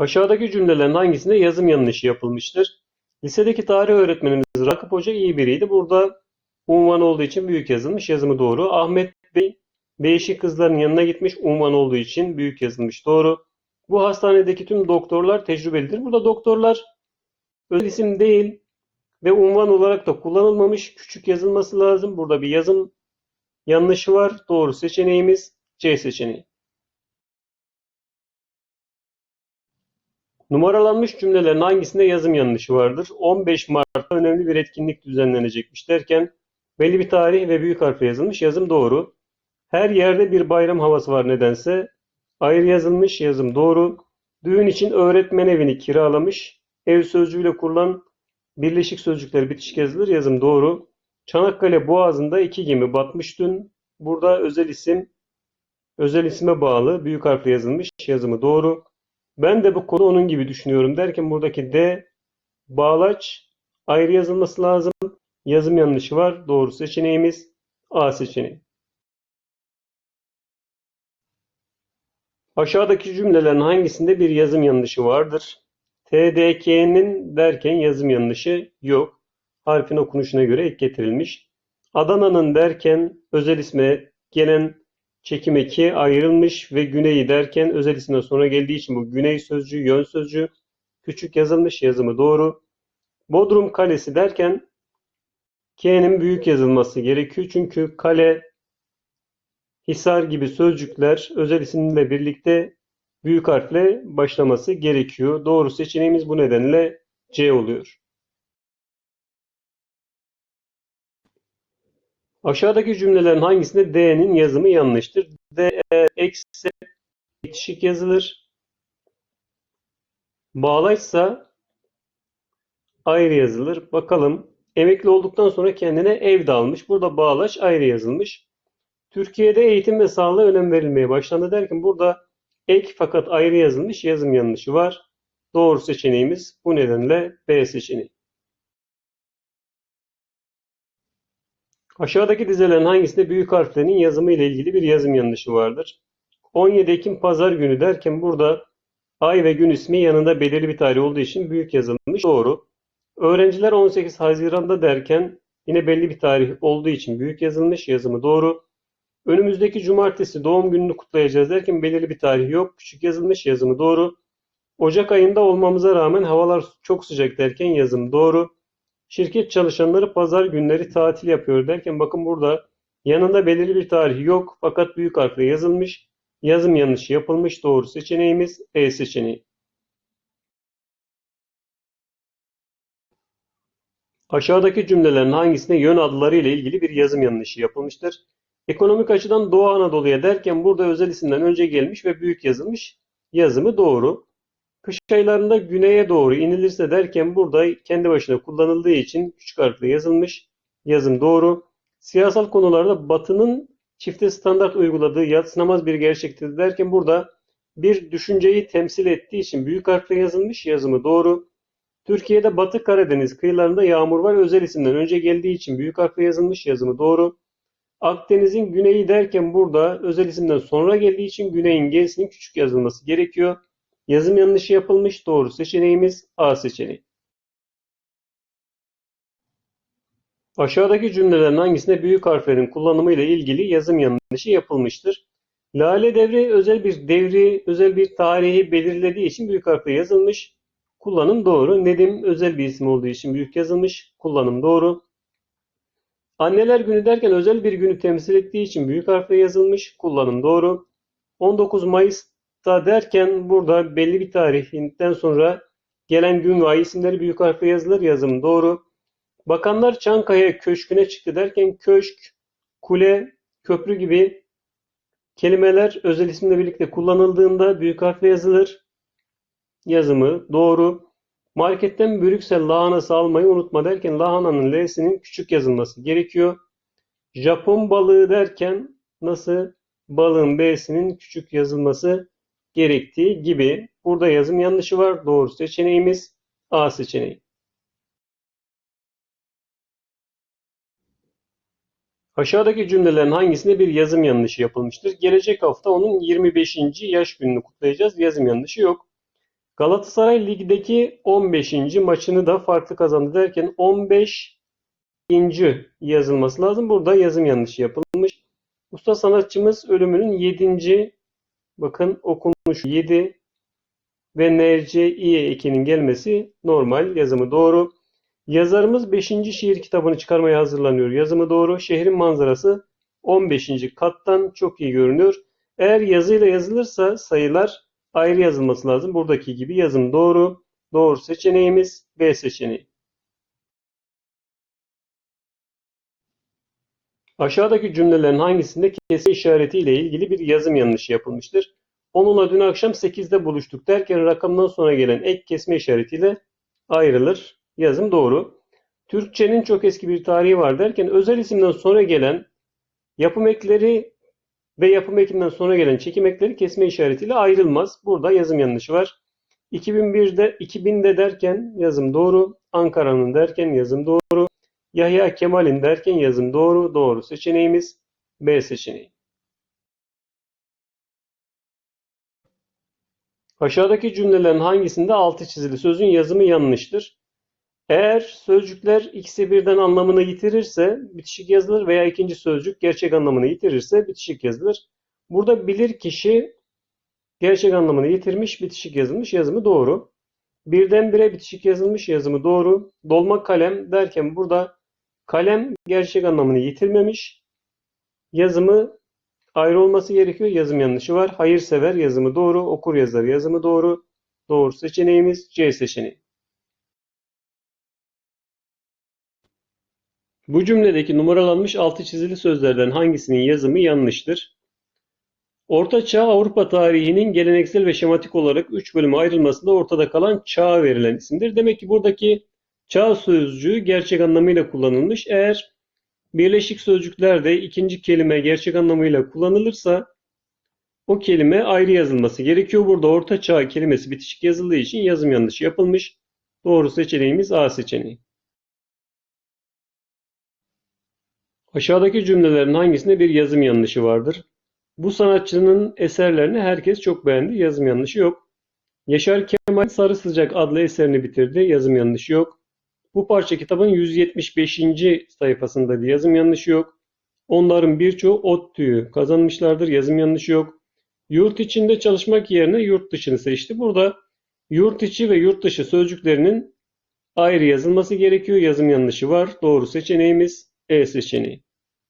Aşağıdaki cümlelerin hangisinde yazım yanlışı yapılmıştır? Lisedeki tarih öğretmenimiz Rakip Hoca iyi biriydi. Burada unvan olduğu için büyük yazılmış. Yazımı doğru. Ahmet Bey değişik kızların yanına gitmiş. Unvan olduğu için büyük yazılmış. Doğru. Bu hastanedeki tüm doktorlar tecrübelidir. Burada doktorlar özel isim değil ve unvan olarak da kullanılmamış. Küçük yazılması lazım. Burada bir yazım yanlışı var. Doğru seçeneğimiz C seçeneği. Numaralanmış cümlelerin hangisinde yazım yanlışı vardır? 15 Mart'ta önemli bir etkinlik düzenlenecekmiş derken belli bir tarih ve büyük harfle yazılmış. Yazım doğru. Her yerde bir bayram havası var nedense. Ayrı yazılmış. Yazım doğru. Düğün için öğretmen evini kiralamış. Ev sözcüğüyle kurulan birleşik sözcükler bitişik yazılır. Yazım doğru. Çanakkale Boğazı'nda iki gemi batmış dün. Burada özel isim özel isime bağlı büyük harfle yazılmış. Yazımı doğru. Ben de bu konu onun gibi düşünüyorum derken buradaki D bağlaç ayrı yazılması lazım. Yazım yanlışı var. Doğru seçeneğimiz A seçeneği. Aşağıdaki cümlelerin hangisinde bir yazım yanlışı vardır? TDK'nin derken yazım yanlışı yok. Harfin okunuşuna göre ek getirilmiş. Adana'nın derken özel isme gelen çekim eki ayrılmış ve güneyi derken özel isimden sonra geldiği için bu güney sözcüğü, yön sözcüğü küçük yazılmış yazımı doğru. Bodrum Kalesi derken K'nin büyük yazılması gerekiyor. Çünkü kale, hisar gibi sözcükler özel isimle birlikte büyük harfle başlaması gerekiyor. Doğru seçeneğimiz bu nedenle C oluyor. Aşağıdaki cümlelerin hangisinde D'nin yazımı yanlıştır? D, eksi bitişik yazılır. Bağlaçsa ayrı yazılır. Bakalım. Emekli olduktan sonra kendine ev de almış. Burada bağlaç ayrı yazılmış. Türkiye'de eğitim ve sağlığa önem verilmeye başlandı derken burada ek fakat ayrı yazılmış yazım yanlışı var. Doğru seçeneğimiz bu nedenle B seçeneği. Aşağıdaki dizelerin hangisinde büyük harflerin yazımı ile ilgili bir yazım yanlışı vardır? 17 Ekim Pazar günü derken burada ay ve gün ismi yanında belirli bir tarih olduğu için büyük yazılmış. Doğru. Öğrenciler 18 Haziran'da derken yine belli bir tarih olduğu için büyük yazılmış. Yazımı doğru. Önümüzdeki cumartesi doğum gününü kutlayacağız derken belirli bir tarih yok. Küçük yazılmış. Yazımı doğru. Ocak ayında olmamıza rağmen havalar çok sıcak derken yazım doğru. Şirket çalışanları pazar günleri tatil yapıyor derken bakın burada yanında belirli bir tarih yok fakat büyük harfle yazılmış. Yazım yanlışı yapılmış. Doğru seçeneğimiz E seçeneği. Aşağıdaki cümlelerin hangisinde yön adları ile ilgili bir yazım yanlışı yapılmıştır? Ekonomik açıdan Doğu Anadolu'ya derken burada özel isimden önce gelmiş ve büyük yazılmış. Yazımı doğru. Kış aylarında güneye doğru inilirse derken burada kendi başına kullanıldığı için küçük harfle yazılmış. Yazım doğru. Siyasal konularda Batı'nın çifte standart uyguladığı yadsınamaz bir gerçektir derken burada bir düşünceyi temsil ettiği için büyük harfle yazılmış. Yazımı doğru. Türkiye'de Batı Karadeniz kıyılarında yağmur var. Özel isimden önce geldiği için büyük harfle yazılmış. Yazımı doğru. Akdeniz'in güneyi derken burada özel isimden sonra geldiği için güneyin G'sinin küçük yazılması gerekiyor. Yazım yanlışı yapılmış. Doğru seçeneğimiz A seçeneği. Aşağıdaki cümlelerin hangisinde büyük harflerin kullanımı ile ilgili yazım yanlışı yapılmıştır? Lale devri özel bir devri, özel bir tarihi belirlediği için büyük harfle yazılmış. Kullanım doğru. Nedim özel bir isim olduğu için büyük yazılmış. Kullanım doğru. Anneler günü derken özel bir günü temsil ettiği için büyük harfle yazılmış. Kullanım doğru. 19 Mayıs'ta derken burada belli bir tarihinden sonra gelen gün ve ay isimleri büyük harfle yazılır. Yazım doğru. Bakanlar Çankaya Köşkü'ne çıktı derken köşk, kule, köprü gibi kelimeler özel isimle birlikte kullanıldığında büyük harfle yazılır. Yazımı doğru. Marketten Brüksel lahanası almayı unutma derken lahananın L'sinin küçük yazılması gerekiyor. Japon balığı derken nasıl balığın B'sinin küçük yazılması gerektiği gibi. Burada yazım yanlışı var. Doğru seçeneğimiz A seçeneği. Aşağıdaki cümlelerin hangisinde bir yazım yanlışı yapılmıştır? Gelecek hafta onun 25. yaş gününü kutlayacağız. Yazım yanlışı yok. Galatasaray ligdeki 15. maçını da farklı kazandı derken 15. yazılması lazım. Burada yazım yanlışı yapılmış. Usta sanatçımız ölümünün 7. bakın okunuş 7 ve NCİ ekinin gelmesi normal yazımı doğru. Yazarımız 5. şiir kitabını çıkarmaya hazırlanıyor. Yazımı doğru. Şehrin manzarası 15. kattan çok iyi görünüyor. Eğer yazıyla yazılırsa sayılar ayrı yazılması lazım. Buradaki gibi yazım doğru. Doğru seçeneğimiz B seçeneği. Aşağıdaki cümlelerin hangisinde kesme işareti ile ilgili bir yazım yanlışı yapılmıştır? Onunla dün akşam 8'de buluştuk derken rakamdan sonra gelen ek kesme işaretiyle ayrılır. Yazım doğru. Türkçenin çok eski bir tarihi var derken özel isimden sonra gelen yapım ekleri ve yapım ekinden sonra gelen çekim ekleri kesme işaretiyle ayrılmaz. Burada yazım yanlışı var. 2001'de 2000'de derken yazım doğru. Ankara'nın derken yazım doğru. Yahya Kemal'in derken yazım doğru. Doğru seçeneğimiz B seçeneği. Aşağıdaki cümlelerin hangisinde altı çizili sözün yazımı yanlıştır? Eğer sözcükler ikisi birden anlamını yitirirse bitişik yazılır veya ikinci sözcük gerçek anlamını yitirirse bitişik yazılır. Burada bilir kişi gerçek anlamını yitirmiş, bitişik yazılmış yazımı doğru. Birdenbire bitişik yazılmış yazımı doğru. Dolma kalem derken burada kalem gerçek anlamını yitirmemiş. Yazımı ayrı olması gerekiyor. Yazım yanlışı var. Hayırsever yazımı doğru. Okur yazar yazımı doğru. Doğru seçeneğimiz C seçeneği. Bu cümledeki numaralanmış altı çizili sözlerden hangisinin yazımı yanlıştır? Orta Çağ Avrupa tarihinin geleneksel ve şematik olarak üç bölüme ayrılmasında ortada kalan çağ verilen isimdir. Demek ki buradaki çağ sözcüğü gerçek anlamıyla kullanılmış. Eğer birleşik sözcüklerde ikinci kelime gerçek anlamıyla kullanılırsa o kelime ayrı yazılması gerekiyor. Burada orta çağ kelimesi bitişik yazıldığı için yazım yanlışı yapılmış. Doğru seçeneğimiz A seçeneği. Aşağıdaki cümlelerin hangisinde bir yazım yanlışı vardır? Bu sanatçının eserlerini herkes çok beğendi. Yazım yanlışı yok. Yaşar Kemal Sarı Sıcak adlı eserini bitirdi. Yazım yanlışı yok. Bu parça kitabın 175. sayfasında bir yazım yanlışı yok. Onların birçoğu ODTÜ'yü kazanmışlardır. Yazım yanlışı yok. Yurt içinde çalışmak yerine yurt dışını seçti. Burada yurt içi ve yurt dışı sözcüklerinin ayrı yazılması gerekiyor. Yazım yanlışı var. Doğru seçeneğimiz E seçeneği.